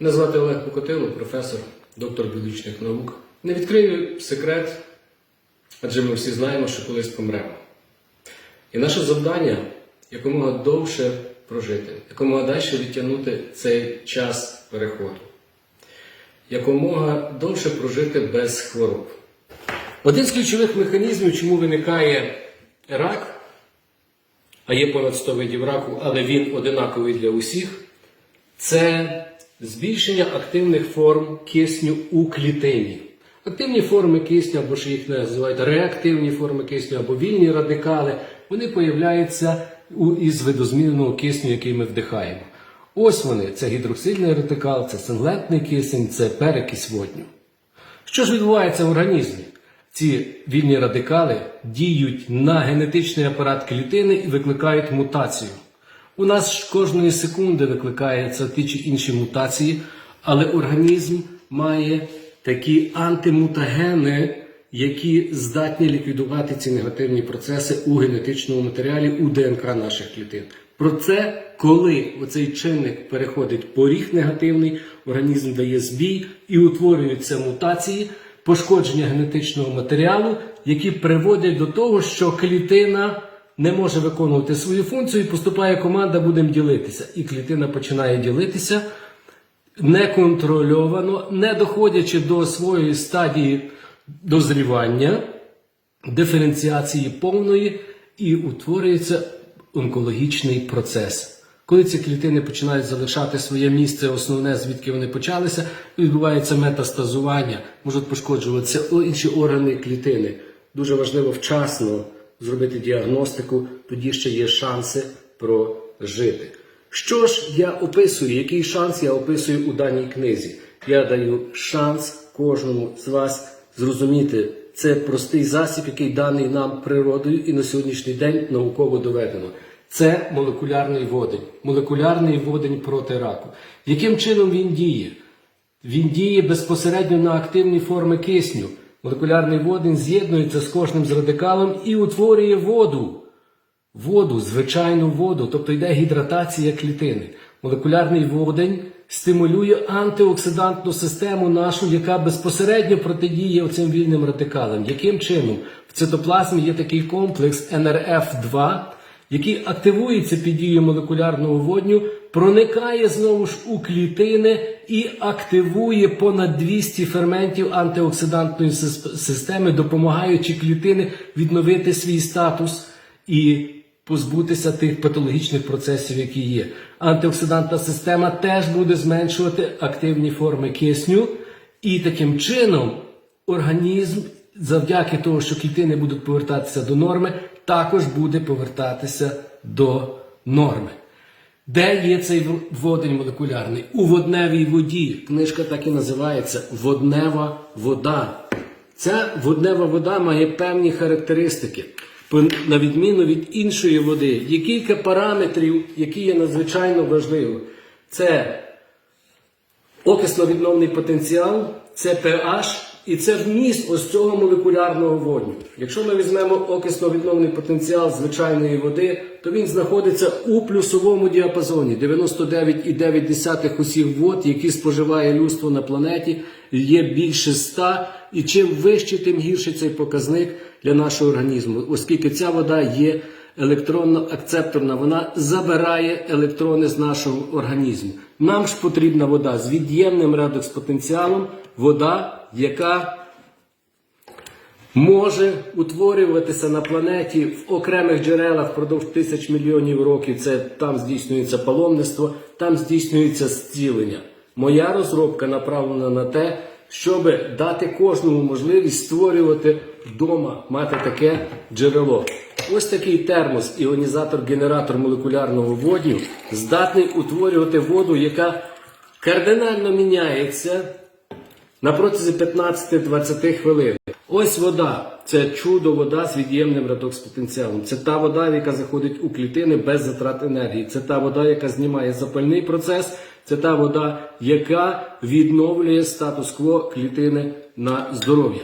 Мене звати Олег Покотило, професор, доктор біологічних наук. Не відкрию секрет, адже ми всі знаємо, що колись помремо. І наше завдання якомога довше прожити, якомога далі відтягнути цей час переходу, якомога довше прожити без хвороб. Один з ключових механізмів, чому виникає рак, а є понад 100 видів раку, але він одинаковий для усіх, це збільшення активних форм кисню у клітині. Активні форми кисню, або ж їх називають реактивні форми кисню, або вільні радикали, вони появляються із видозміненого кисню, який ми вдихаємо. Ось вони: це гідроксильний радикал, це синглентний кисень, це перекись водню. Що ж відбувається в організмі? Ці вільні радикали діють на генетичний апарат клітини і викликають мутацію. У нас ж кожної секунди викликаються ті чи інші мутації, але організм має такі антимутагени, які здатні ліквідувати ці негативні процеси у генетичному матеріалі у ДНК наших клітин. Про це, коли оцей чинник переходить поріг негативний, організм дає збій і утворюються мутації, пошкодження генетичного матеріалу, які приводять до того, що клітина не може виконувати свою функцію, і поступає команда будемо ділитися. І клітина починає ділитися неконтрольовано, не доходячи до своєї стадії дозрівання, диференціації повної, і утворюється онкологічний процес. Коли ці клітини починають залишати своє місце, основне, звідки вони почалися, відбувається метастазування, можуть пошкоджуватися інші органи клітини. Дуже важливо вчасно зробити діагностику, тоді ще є шанси прожити. Що ж я описую? Який шанс я описую у даній книзі? Я даю шанс кожному з вас зрозуміти. Це простий засіб, який даний нам природою і на сьогоднішній день науково доведено. Це молекулярний водень, молекулярний водень проти раку. Яким чином він діє? Він діє безпосередньо на активні форми кисню. Молекулярний водень з'єднується з кожним з радикалом і утворює воду. Воду, звичайну воду, тобто йде гідратація клітини. Молекулярний водень стимулює антиоксидантну систему нашу, яка безпосередньо протидіє оцим вільним радикалам. Яким чином? В цитоплазмі є такий комплекс НРФ2, який активується під дією молекулярного водню, проникає знову ж у клітини і активує понад 200 ферментів антиоксидантної системи, допомагаючи клітини відновити свій статус і позбутися тих патологічних процесів, які є. Антиоксидантна система теж буде зменшувати активні форми кисню, і таким чином організм, завдяки того, що клітини будуть повертатися до норми, також буде повертатися до норми. Де є цей водень молекулярний? У водневій воді. Книжка так і називається Воднева вода. Ця воднева вода має певні характеристики. На відміну від іншої води, є кілька параметрів, які є надзвичайно важливими. Це окисловідновний потенціал, це pH і це вміст ось цього молекулярного водню. Якщо ми візьмемо окисловідновний потенціал звичайної води, то він знаходиться у плюсовому діапазоні 99,9 усіх вод, які споживає людство на планеті, є більше 100, і чим вище, тим гірше цей показник для нашого організму, оскільки ця вода є електронно акцепторна, вона забирає електрони з нашого організму. Нам ж потрібна вода з від'ємним редокс-потенціалом, вода, яка може утворюватися на планеті в окремих джерелах впродовж тисяч мільйонів років. Це там здійснюється паломництво, там здійснюється зцілення. Моя розробка направлена на те, щоб дати кожному можливість створювати вдома, мати таке джерело. Ось такий термос, іонізатор-генератор молекулярного водню, здатний утворювати воду, яка кардинально міняється на протязі 15-20 хвилин. Ось вода. Це чудо вода з від'ємним редокс-потенціалом. Це та вода, яка заходить у клітини без затрат енергії. Це та вода, яка знімає запальний процес. Це та вода, яка відновлює статус-кво клітини на здоров'я.